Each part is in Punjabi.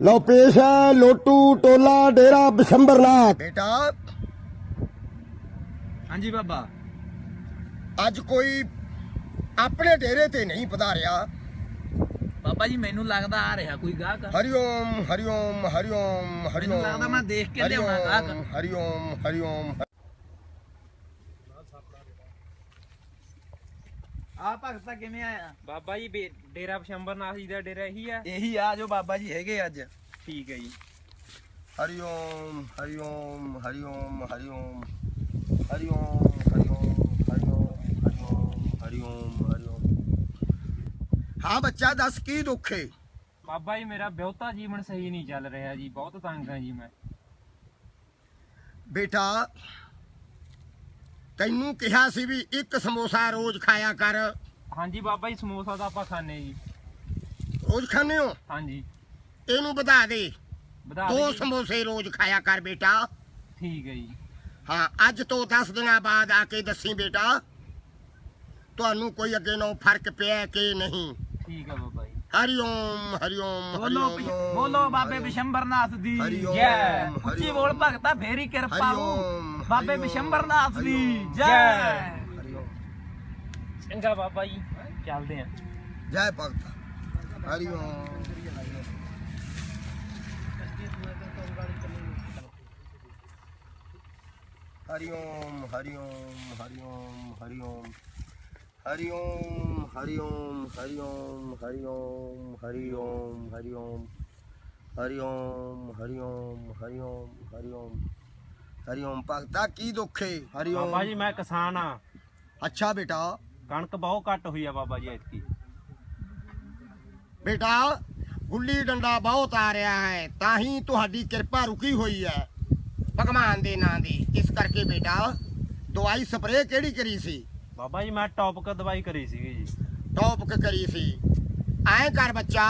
ਲਓ ਪੇਸ਼ ਹੈ ਲੋਟੂ ਟੋਲਾ ਡੇਰਾ ਬਿਸ਼ੰਬਰਨਾਥ। ਬੇਟਾ। ਹਾਂਜੀ ਬਾਬਾ। ਅੱਜ ਕੋਈ ਆਪਣੇ ਡੇਰੇ ਤੇ ਨਹੀਂ ਪਧਾਰਿਆ। ਬਾਬਾ ਜੀ ਮੈਨੂੰ ਲੱਗਦਾ ਆ ਰਿਹਾ ਕੋਈ ਗਾਹਕ। ਹਰੀਓਮ ਹਰੀਓਮ ਹਰੀਓਮ ਹਰੀਓਮ ਮੈਨੂੰ ਲੱਗਦਾ ਮੈਂ ਦੇਖ ਕੇ ਲਿਆਉਣਾ ਹਰੀਓਮ, ਗਾਹਕ। ਹਰੀਓਮ ਹਰੀਓਮ ਆ ਭਗਤਾ ਕਿਵੇਂ ਆਇਆ? ਬਾਬਾ ਜੀ ਬੇ- ਡੇਰਾ ਪਸ਼ੰਬਰਨਾਥ ਜੀ ਦਾ ਡੇਰਾ ਇਹੀ ਆ। ਇਹੀ ਆ ਜੋ ਬਾਬਾ ਜੀ ਹੈਗੇ ਅੱਜ। ਠੀਕ ਹੈ ਜੀ। ਹਰੀਓਮ ਹਰੀਓਮ ਹਰੀਓਮ ਹਰੀਓਮ ਹਰੀਓਮ ਹਰੀਓਮ ਹਰੀਓਮ ਹਰੀਓਮ ਹਰੀਓਮ ਹਰੀਓਮ ਹਾਂ ਬੱਚਾ ਦੱਸ ਕੀ ਦੁੱਖ ਹੈ ਬਾਬਾ ਜੀ ਮੇਰਾ ਵਿਆਹਤਾ ਜੀਵਨ ਸਹੀ ਨਹੀਂ ਚੱਲ ਰਿਹਾ ਜੀ ਬਹੁਤ ਤੰਗ ਆ ਜੀ ਮੈਂ। ਬੇਟਾ ਤੈਨੂੰ ਕਿਹਾ ਸੀ ਵੀ ਇੱਕ ਸਮੋਸਾ ਰੋਜ਼ ਖਾਇਆ ਕਰ। ਹਾਂਜੀ ਬਾਬਾ ਜੀ ਸਮੋਸਾ ਤਾਂ ਆਪਾਂ ਖਾਣੇ ਜੀ। ਰੋਜ਼ ਖਾਂਦੇ ਹੋ? ਹਾਂਜੀ। ਇਹਨੂੰ ਵਧਾ ਦੇ। ਵਧਾ ਦੋ। ਸਮੋਸੇ ਰੋਜ਼ ਖਾਇਆ ਕਰ ਬੇਟਾ। ਠੀਕ ਹੈ ਜੀ। ਹਾਂ ਅੱਜ ਤੋਂ 10 ਦਿਨਾਂ ਬਾਅਦ ਆ ਕੇ ਦੱਸੀ ਬੇਟਾ। ਤੁਹਾਨੂੰ ਕੋਈ ਅੱਗੇ ਨਾਲੋਂ ਫ਼ਰਕ ਪਿਆ ਕਿ ਨਹੀਂ? ਠੀਕ ਹੈ ਬਾਬਾ ਹਰੀ ਓਮ ਹਰੀ ਓਮ ਬੋਲੋ ਪਿਛ- ਬੋਲੋ ਬਾਬੇ ਵਿਸ਼ੰਬਰਨਾਥ ਦੀ। ਹਰੀ ਓਮ, ਜੈ ਉੱਚੀ ਬੋਲ ਭਗਤਾ ਫੇਰੀ ਕਿਰਪਾ ਹਰੀ ਓਮ, ਬਾਬੇ ਵਿਸ਼ੰਬਰਨਾਥ ਦੀ। ਜੈ। ਹਰੀ ਬਾਬਾ ਜੀ। ਚੱਲਦੇ ਆਂ। ਜੈ ਭਗਤ। ਹਰੀ ਓਮ ਹਰੀ ਓਮ ਹਰੀ ਓਮ ਹਰੀ ਓਮ ਹਰੀ ਓਮ ਹਰੀਓਮ ਹਰੀਓਮ ਹਰੀਓਮ ਹਰੀਓਮ ਹਰੀਓਮ ਹਰੀਓਮ ਹਰੀਓਮ ਹਰੀਓਮ ਹਰੀਓਮ ਹਰੀਓਮ ਹਰੀਓਮ ਹਰੀਓਮ ਹਰੀਓਮ ਹਰੀਓਮ ਹਰੀਓਮ ਹਰੀਓਮ ਭਗਤਾ ਕੀ ਦੁੱਖ ਹੈ ਹਰੀਓਮ ਬਾਬਾ ਜੀ ਮੈਂ ਕਿਸਾਨ ਆ ਅੱਛਾ ਬੇਟਾ ਕਣਕ ਬਹੁਤ ਘੱਟ ਹੋਈ ਆ ਬਾਬਾ ਜੀ ਐਤਕੀ ਬੇਟਾ ਗੁੱਲੀ ਡੰਡਾ ਬਹੁਤ ਆ ਰਿਹਾ ਹੈ ਤਾਂ ਹੀ ਤੁਹਾਡੀ ਕਿਰਪਾ ਰੁਕੀ ਹੋਈ ਹੈ ਭਗਵਾਨ ਦੇ ਨਾਂ ਦੀ ਇਸ ਕਰਕੇ ਬੇਟਾ ਦਵਾਈ ਸਪਰੇਅ ਕਿਹੜੀ ਕਰੀ ਸੀ ਬਾਬਾ ਜੀ ਮੈਂ ਟੌਪਕ ਦਵਾਈ ਕਰੀ ਸੀਗੀ ਜੀ। ਟੌਪਕ ਕਰੀ ਸੀ। ਐਂ ਕਰ ਬੱਚਾ।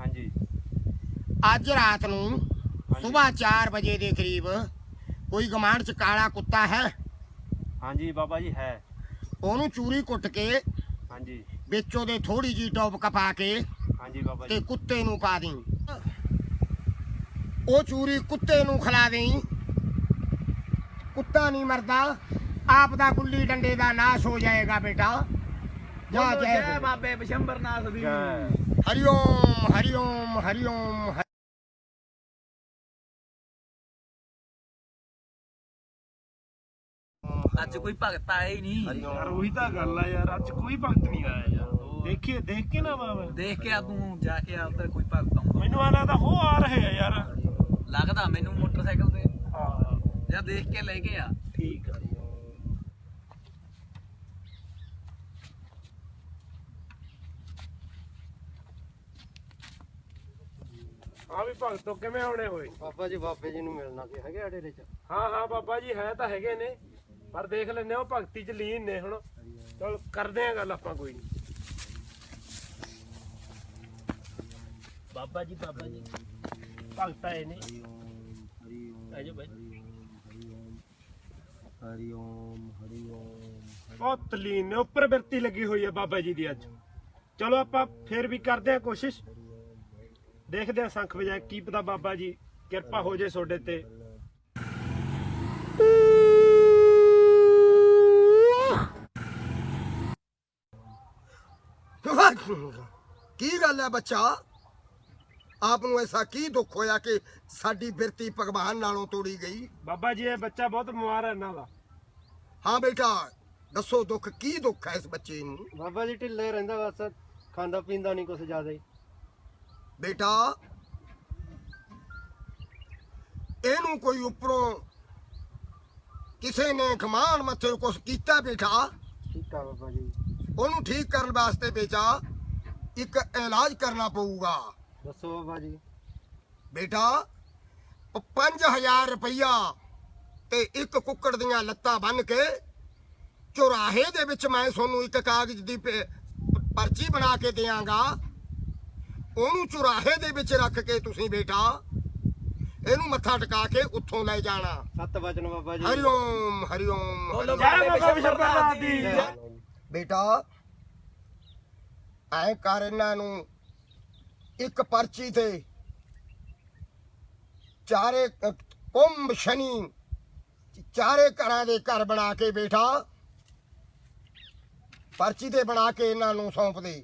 ਹਾਂਜੀ। ਅੱਜ ਰਾਤ ਨੂੰ ਸਵੇਰ 4 ਵਜੇ ਦੇ ਕਰੀਬ ਕੋਈ ਗਮਾਂਡ ਚ ਕਾਲਾ ਕੁੱਤਾ ਹੈ? ਹਾਂਜੀ ਬਾਬਾ ਜੀ ਹੈ। ਉਹਨੂੰ ਚੂਰੀ ਕੁੱਟ ਕੇ ਹਾਂਜੀ। ਵਿੱਚ ਉਹਦੇ ਥੋੜੀ ਜੀ ਟੌਪਕ ਪਾ ਕੇ ਹਾਂਜੀ ਬਾਬਾ ਤੇ ਜੀ। ਕੁੱਤੇ ਨੂੰ ਪਾ ਦੇਂ ਉਹ ਚੂਰੀ ਕੁੱਤੇ ਨੂੰ ਖਿਲਾ ਦੇਂ ਕੁੱਤਾ ਨਹੀਂ ਮਰਦਾ। ਆਪ ਦਾ ਗੁੱਲੀ ਡੰਡੇ ਦਾ ਨਾਸ਼ ਹੋ ਜਾਏਗਾ ਬੇਟਾ। ਜਾ ਬੋਲੋ ਜੈ ਜੈ ਬਾਬੇ ਬਿਸ਼ੰਬਰਨਾਥ ਦੀ। ਹਰੀਓਮ ਹਰੀਓਮ ਹਰੀਓਮ ਅੱਜ ਕੋਈ ਭਗਤ ਆਇਆ ਹੀ ਨਹੀਂ। ਹਰੀਓਮ। ਉਹੀ ਤਾਂ ਗੱਲ ਆ ਯਾਰ ਅੱਜ ਕੋਈ ਭਗਤ ਨਹੀਂ ਆਇਆ ਯਾਰ। ਦੇਖੀਏ ਦੇਖ ਕੇ ਨਾ ਬਾਬਾ ਦੇਖ ਕੇ ਆ ਤੂੰ ਜਾ ਕੇ ਆ ਉੱਧਰ ਕੋਈ ਭਗਤ ਆਉਂਦਾ। ਮੈਨੂੰ ਆ ਲੱਗਦਾ ਹੋ ਆ ਰਹੇ ਆ ਯਾਰ। ਲੱਗਦਾ ਮੈਨੂੰ ਮੋਟਰਸਾਈਕਲ ਤੇ। ਹਾਂ। ਜਾਂ ਦੇਖ ਕੇ ਲੈ ਕੇ ਆ। ਠੀਕ ਆ। ਹਾਂ ਵੀ ਭਗਤੋ ਕਿਵੇਂ ਹੋਣੇ ਹੋਏ? ਬਾਬਾ ਜੀ ਬਾਬੇ ਜੀ ਨੂੰ ਮਿਲਣਾ ਕਿ ਹੈਗੇ ਆਡੇ ਚ? ਹਾਂ ਹਾਂ ਬਾਬਾ ਜੀ ਹੈ ਤਾਂ ਹੈਗੇ ਨੇ ਪਰ ਦੇਖ ਲੈਨੇ ਉਹ ਭਗਤੀ ਚ ਲੀਨ ਨੇ ਹੁਣ। ਚਲ ਕਰਦੇ ਆ ਗੱਲ ਆਪਾਂ ਕੋਈ ਨਹੀਂ। ਬਾਬਾ ਜੀ ਬਾਬਾ ਜੀ। ਭਗਤ ਆਏ ਨੇ। ਆਜੋ ਬਾਈ। ਹਰੀਓਮ ਹਰੀਓਮ ਬਹੁਤ ਲੀਨ ਨੇ ਉੱਪਰ ਬਿਰਤੀ ਲੱਗੀ ਹੋਈ ਹੈ ਬਾਬਾ ਜੀ ਦੀ ਅੱਜ। ਚਲੋ ਆਪਾਂ ਫੇਰ ਵੀ ਕਰਦੇ ਆ ਕੋਸ਼ਿਸ਼। ਦੇਖਦੇ ਆ ਸੰਖ ਵਜਾ ਕੀ ਪਤਾ ਬਾਬਾ ਜੀ ਕਿਰਪਾ ਹੋ ਜੇ ਤੁਹਾਡੇ ਤੇ। ਕੀ ਗੱਲ ਹੈ ਬੱਚਾ? ਆਪ ਨੂੰ ਐਸਾ ਕੀ ਦੁੱਖ ਹੋਇਆ ਕਿ ਸਾਡੀ ਬਿਰਤੀ ਭਗਵਾਨ ਨਾਲੋਂ ਤੋੜੀ ਗਈ? ਬਾਬਾ ਜੀ ਇਹ ਬੱਚਾ ਬਹੁਤ ਬਿਮਾਰ ਹੈ ਇਹਨਾਂ ਦਾ। ਹਾਂ ਬੇਟਾ ਦੱਸੋ ਦੁੱਖ ਕੀ ਦੁੱਖ ਹੈ ਇਸ ਬੱਚੇ ਨੂੰ? ਬਾਬਾ ਜੀ ਢਿੱਲੇ ਰਹਿੰਦਾ ਬਸ। ਖਾਂਦਾ ਪੀਂਦਾ ਨਹੀਂ ਕੁਛ ਜ਼ਿਆਦਾ ਹੀ। ਬੇਟਾ ਇਹਨੂੰ ਕੋਈ ਉੱਪਰੋਂ ਕਿਸੇ ਨੇ ਖਮਾਨ ਮੱਥੇ ਕੁਛ ਕੀਤਾ ਬੇਟਾ? ਠੀਕ ਆ ਬਾਬਾ ਜੀ। ਉਹਨੂੰ ਠੀਕ ਕਰਨ ਵਾਸਤੇ ਬੇਟਾ ਇੱਕ ਇਲਾਜ ਕਰਨਾ ਪਊਗਾ। ਦੱਸੋ ਬਾਬਾ ਜੀ। ਬੇਟਾ ਉਹ 5000 ਰੁਪਈਆ ਤੇ ਇੱਕ ਕੁੱਕੜ ਦੀਆਂ ਲੱਤਾਂ ਬੰਨ ਕੇ ਚੁਰਾਹੇ ਦੇ ਵਿੱਚ ਮੈਂ ਤੁਹਾਨੂੰ ਇੱਕ ਕਾਗਜ਼ ਦੀ ਪਰਚੀ ਬਣਾ ਕੇ ਦਿਆਂਗਾ। ਉਹਨੂੰ ਚੁਰਾਹੇ ਦੇ ਵਿੱਚ ਰੱਖ ਕੇ ਤੁਸੀਂ ਬੇਟਾ ਇਹਨੂੰ ਮੱਥਾ ਟਿਕਾ ਕੇ ਉੱਥੋਂ ਲੈ ਜਾਣਾ। ਸੱਤ ਵਚਨ ਬਾਬਾ ਜੀ। ਹਰੀਓਮ ਹਰੀਓਮ। ਬੇਟਾ ਐ ਕਰ ਇਹਨਾਂ ਨੂੰ ਇੱਕ ਪਰਚੀ ਤੇ ਚਾਰੇ ਕੁੰਭ ਸ਼ਨੀ ਚਾਰੇ ਘਰਾਂ ਦੇ ਘਰ ਬਣਾ ਕੇ ਬੈਠਾ ਪਰਚੀ ਤੇ ਬਣਾ ਕੇ ਇਹਨਾਂ ਨੂੰ ਸੌਂਪ ਦੇ।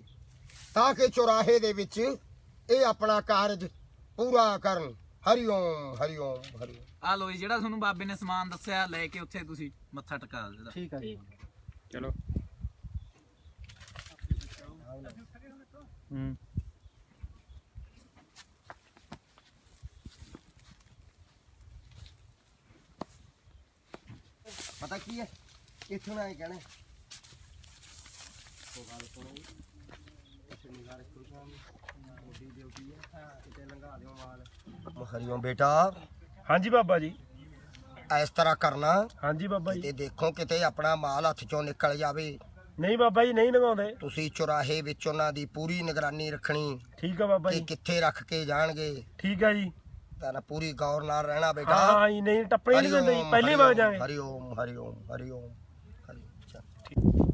ਤਾਂ ਕਿ ਚੁਰਾਹੇ ਦੇ ਵਿੱਚ ਇਹ ਆਪਣਾ ਕਾਰਜ ਪੂਰਾ ਕਰਨ। ਹਰੀ ਓਮ ਹਰੀ ਓਮ ਹਰੀ ਓਮ ਆ ਲੋ ਜੀ ਜਿਹੜਾ ਤੁਹਾਨੂੰ ਬਾਬੇ ਨੇ ਸਮਾਨ ਦੱਸਿਆ ਲੈ ਕੇ ਉੱਥੇ ਤੁਸੀਂ ਮੱਥਾ ਟਿਕਾ ਦੇਣਾ ਠੀਕ ਹੈ ਜੀ। ਚਲੋ। ਹੂੰ। ਪਤਾ ਕੀ ਹੈ? ਇੱਥੋਂ ਨਾ ਇਹ ਕਹਿਣਾ ਉਹ ਗੱਲ ਸੁਣੋ ਓਮ ਬੇਟਾ। ਹਾਂਜੀ ਬਾਬਾ ਜੀ। ਇਸ ਤਰ੍ਹਾਂ ਕਰਨਾ। ਹਾਂਜੀ ਬਾਬਾ ਜੀ। ਤੇ ਦੇਖੋ ਕਿਤੇ ਆਪਣਾ ਮਾਲ ਹੱਥ ਚੋਂ ਨਿਕਲ ਜਾਵੇ। ਨਹੀਂ ਬਾਬਾ ਜੀ ਨਹੀਂ ਲਗਾਉਂਦੇ। ਤੁਸੀਂ ਚੁਰਾਹੇ ਵਿੱਚ ਉਹਨਾਂ ਦੀ ਪੂਰੀ ਨਿਗਰਾਨੀ ਰੱਖਣੀ। ਠੀਕ ਆ ਬਾਬਾ ਕਿ ਜੀ। ਕਿੱਥੇ ਰੱਖ ਕੇ ਜਾਣਗੇ? ਠੀਕ ਆ ਜੀ। ਤਾਂ ਪੂਰੀ ਗੌਰ ਨਾਲ ਰਹਿਣਾ ਬੇਟਾ। ਹਾਂ ਜੀ ਨਹੀਂ ਟੱਪਣੀ ਨਹੀਂ ਦਿੰਦੇ ਜੀ, ਪਹਿਲੀ ਵਾਰ ਜਾਵਾਂਗੇ ਹਰੀ ਓਮ ਹਰੀ ਓਮ ਹਰੀ ਓਮ ਹਰੀ ਚੱਲ। ਠੀਕ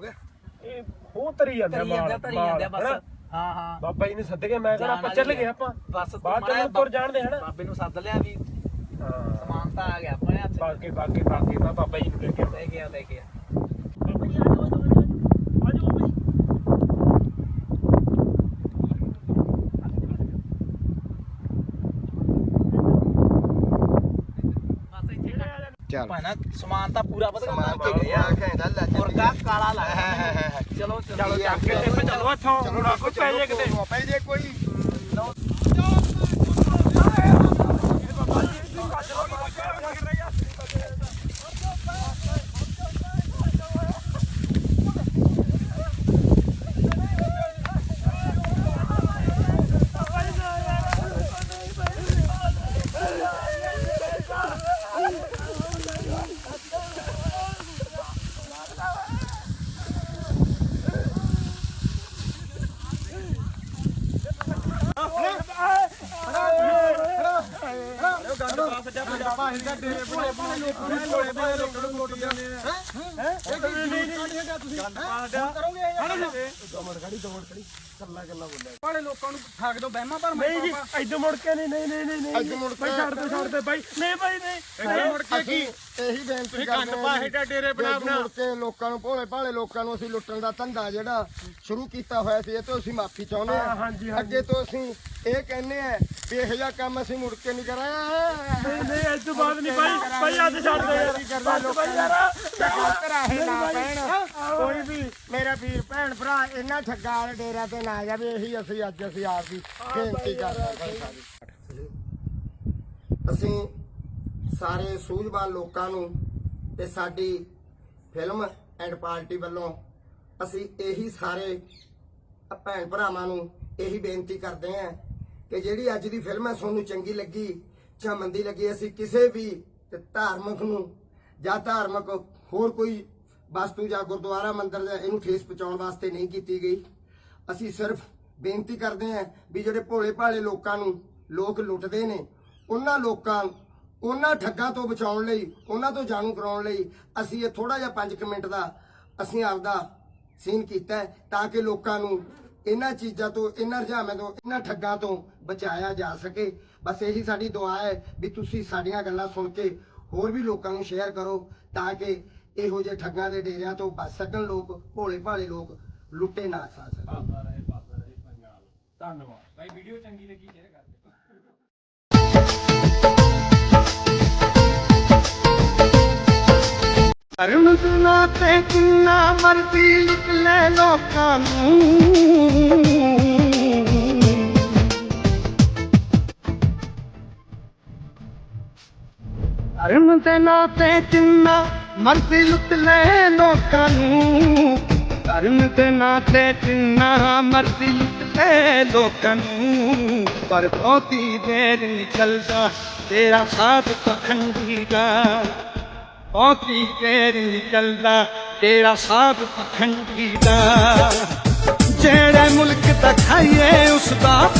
ਗਿਆ ਇਹ ਹੋ ਤਰੀ ਜਾਂਦਾ ਮਾਲ ਧਰੀ ਜਾਂਦੇ? ਬਸ। ਹਾਂ ਹਾਂ। ਬਾਬਾ ਜੀ ਨੇ ਸੱਦ ਕੇ ਮੈਂ ਕਹਿੰਦਾ ਆਪਾਂ ਚੱਲ ਗਏ। ਆਪਾਂ। ਬਸ ਤੂੰ ਬਾਅਦ ਚ ਤੁਰ ਜਾਣਦੇ ਹਨਾ? ਬਾਬੇ ਨੂੰ ਸੱਦ ਲਿਆ ਵੀ ਹਾਂ। ਸਮਾਨ ਤਾਂ ਆ ਗਿਆ ਆਪਣੇ ਹੱਥ। ਬਾਕੀ ਬਾਕੀ ਬਾਕੀ ਮੈਂ ਬਾਬਾ ਜੀ ਨੂੰ ਲੈ ਕੇ ਲੈ ਗਿਆ ਲੈ ਗਿਆ ਬਾਬਾ ਜੀ ਆ ਜਾਓ ਆ ਜਾਓ ਆ। ਜਾਓ ਬਾਬਾ ਜੀ ਬਸ ਇੱਥੇ ਚੱਲ। ਭਾਣਾ ਸਮਾਨ ਤਾਂ ਪੂਰਾ ਵਧਗਾ ਸਮਾਨ ਕੇ ਗਏ ਆ ਕਹਿੰਦਾ ਲੈ ਹੋਰ ਕਾ ਕਾਲਾ ਲਾਇਆ ਚਲੋ ਚੱਕ ਕੇ ਟਿਪ ਚਲੋ ਇੱਥੋਂ ਚਲੋ ਨਾ। ਕੋਈ ਪੈ ਜੇ ਕਿਤੇ ਪੈ ਜੇ ਕੋਈ ਨਹੀਂ ਜੀ ਇੱਧਰ ਮੁੜ ਕੇ ਨਹੀਂ ਨਹੀਂ ਨਹੀਂ ਨਹੀਂ ਇੱਧਰ ਮੁੜ ਕੇ- ਬਾਈ ਛੱਡ ਦੇ ਛੱਡ ਦੇ ਬਾਈ। ਨਹੀਂ ਬਾਈ ਨਹੀਂ। ਮੁੜ ਕੇ ਕੀ? ਇਹੀ ਬੇਨਤੀ ਕਰਦੇ ਹਾਂ ਹੈਡਾ ਡੇਰੇ ਬਣਾ ਬਣਾ। ਮੁੜ ਕੇ ਲੋਕਾਂ ਨੂੰ ਭੋਲੇ ਭਾਲੇ ਲੋਕਾਂ ਨੂੰ ਅਸੀਂ ਲੁੱਟਣ ਦਾ ਧੰਦਾ ਜਿਹੜਾ ਸ਼ੁਰੂ ਕੀਤਾ ਹੋਇਆ ਸੀ ਇਹ ਤੋਂ ਅਸੀਂ ਮਾਫੀ ਚਾਹੁੰਦੇ ਹਾਂ, ਹਾਂ। ਅੱਗੇ ਤੋਂ ਅਸੀਂ ਇਹ ਕਹਿੰਦੇ ਆ ਵੀ ਇਹੋ ਜਿਹਾ ਕੰਮ ਅਸੀਂ ਮੁੜ ਕੇ ਨਹੀਂ ਕਰਾਂਗੇ ਨਹੀਂ ਨਹੀਂ ਇਸ ਤੋਂ ਬਾਅਦ ਨਹੀਂ ਬਾਈ। ਬਾਈ ਅੱਜ ਛੱਡ ਦੇ। ਯਾਰ ਬਾਈ ਯਾਰ। ਘਰਾਹੇ ਨਾ ਪੈਣ। ਕੋਈ ਮੇਰਾ ਵੀਰ ਭੈਣ ਭਰਾ ਇਹਨਾਂ ਠੱਗਾਂ ਵਾਲੇ ਡੇਰਿਆਂ ਤੇ ਨਾ ਜਾਵੇ ਇਹੀ ਅਸੀਂ ਅੱਜ ਅਸੀਂ ਆਪ ਦੀ ਬੇਨਤੀ ਕਰਦੇ ਹਾਂ ਅਸੀਂ ਸਾਰੇ ਸੂਝਵਾਨ ਲੋਕਾਂ ਨੂੰ ਤੇ ਸਾਡੀ ਫਿਲਮ ਐਂਡ ਪਾਰਟੀ ਵੱਲੋਂ ਅਸੀਂ ਇਹੀ ਸਾਰੇ ਭੈਣ ਭਰਾਵਾਂ ਨੂੰ ਇਹੀ ਬੇਨਤੀ ਕਰਦੇ ਹਾਂ ਕਿ ਜਿਹੜੀ ਅੱਜ ਦੀ ਫਿਲਮ ਹੈ ਤੁਹਾਨੂੰ ਚੰਗੀ ਲੱਗੀ ਜਾਂ ਮੰਦੀ ਲੱਗੀ ਅਸੀਂ ਕਿਸੇ ਵੀ ਧਾਰਮਿਕ ਨੂੰ ਜਾਂ ਧਾਰਮਿਕ ਹੋਰ ਕੋਈ ਵਸਤੂ ਜਾਂ ਗੁਰਦੁਆਰਾ ਮੰਦਿਰ ਜਾਂ ਇਹਨੂੰ ਠੇਸ ਪਹੁੰਚਾਉਣ ਵਾਸਤੇ ਨਹੀਂ ਕੀਤੀ ਗਈ। ਅਸੀਂ ਸਿਰਫ ਬੇਨਤੀ ਕਰਦੇ ਹਾਂ ਵੀ ਜਿਹੜੇ ਭੋਲੇ ਭਾਲੇ ਲੋਕਾਂ ਨੂੰ ਲੋਕ ਲੁੱਟਦੇ ਨੇ, ਉਹਨਾਂ ਲੋਕਾਂ, ਉਹਨਾਂ ਠੱਗਾਂ ਤੋਂ ਬਚਾਉਣ ਲਈ, ਉਹਨਾਂ ਤੋਂ ਜਾਣੂ ਕਰਾਉਣ ਲਈ ਅਸੀਂ ਇਹ ਥੋੜਾ ਜਿਹਾ 5 ਮਿੰਟ ਦਾ ਅਸੀਂ ਆਪਦਾ ਸੀਨ ਕੀਤਾ ਤਾਂ ਕਿ ਲੋਕਾਂ ਨੂੰ ਇਹਨਾਂ ਚੀਜ਼ਾਂ ਤੋਂ, ਇਹਨਾਂ ਰੁਝਾਵਾਂ ਤੋਂ, ਇਹਨਾਂ ਠੱਗਾਂ ਤੋਂ ਬਚਾਇਆ ਜਾ ਸਕੇ। ਬਸ ਇਹੀ ਸਾਡੀ ਦੁਆ ਹੈ ਵੀ ਤੁਸੀਂ ਸਾਡੀਆਂ ਗੱਲਾਂ ਸੁਣ ਕੇ ਹੋਰ ਵੀ ਲੋਕਾਂ ਨੂੰ ਸ਼ੇਅਰ ਕਰੋ ਤਾਂ ਕਿ ਇਹੋ ਜਿਹੇ ਠੱਗਾਂ ਦੇ ਡੇਰਿਆਂ ਤੋਂ ਬਚ ਸਕਣ ਲੋਕ ਭੋਲੇ ਭਾਲੇ ਲੋਕ ਲੁੱਟੇ ਨਾ ਸਾ ਸਕਣ। ਧੰਨਵਾਦ। ਭਾਈ ਵੀਡੀਓ ਚੰਗੀ ਲੱਗੀ ਸ਼ੇਅਰ ਕਰ ਦਿਓ। ਧਰਮ ਦੁਨਾ ਤੇ ਕਿੰਨਾ ਮਰਦੀ ਲੁੱਟ ਲੈ ਲੋਕਾਂ ਨੂੰ। ਧਰਮ ਦੇ ਨਾਂ ਤੇ ਕਿੰਨਾ ਮਰਦੀ ਲੁੱਟ ਲੈ ਲੋਕਾਂ ਨੂੰ। ਧਰਮ ਦੇ ਨਾਂ ਤੇ ਕਿੰਨਾ ਮਰਦੀ ਲੁੱਟ ਲੈ ਲੋਕਾਂ ਨੂੰ। ਪਰ ਬਹੁਤੀ ਦੇਰ ਨਿਕਲਦਾ ਤੇਰਾ ਸਾਥ ਪਖੰਡੀ ਦਾ ਬਹੁਤੀ ਦੇਰ ਨਿਕਲਦਾ ਤੇਰਾ ਸਾਥ ਪਖੰਡੀ ਦਾ ਜਿਹੜੇ ਮੁਲਕ ਦਾ ਖਾਈਏ ਉਸ ਦਾ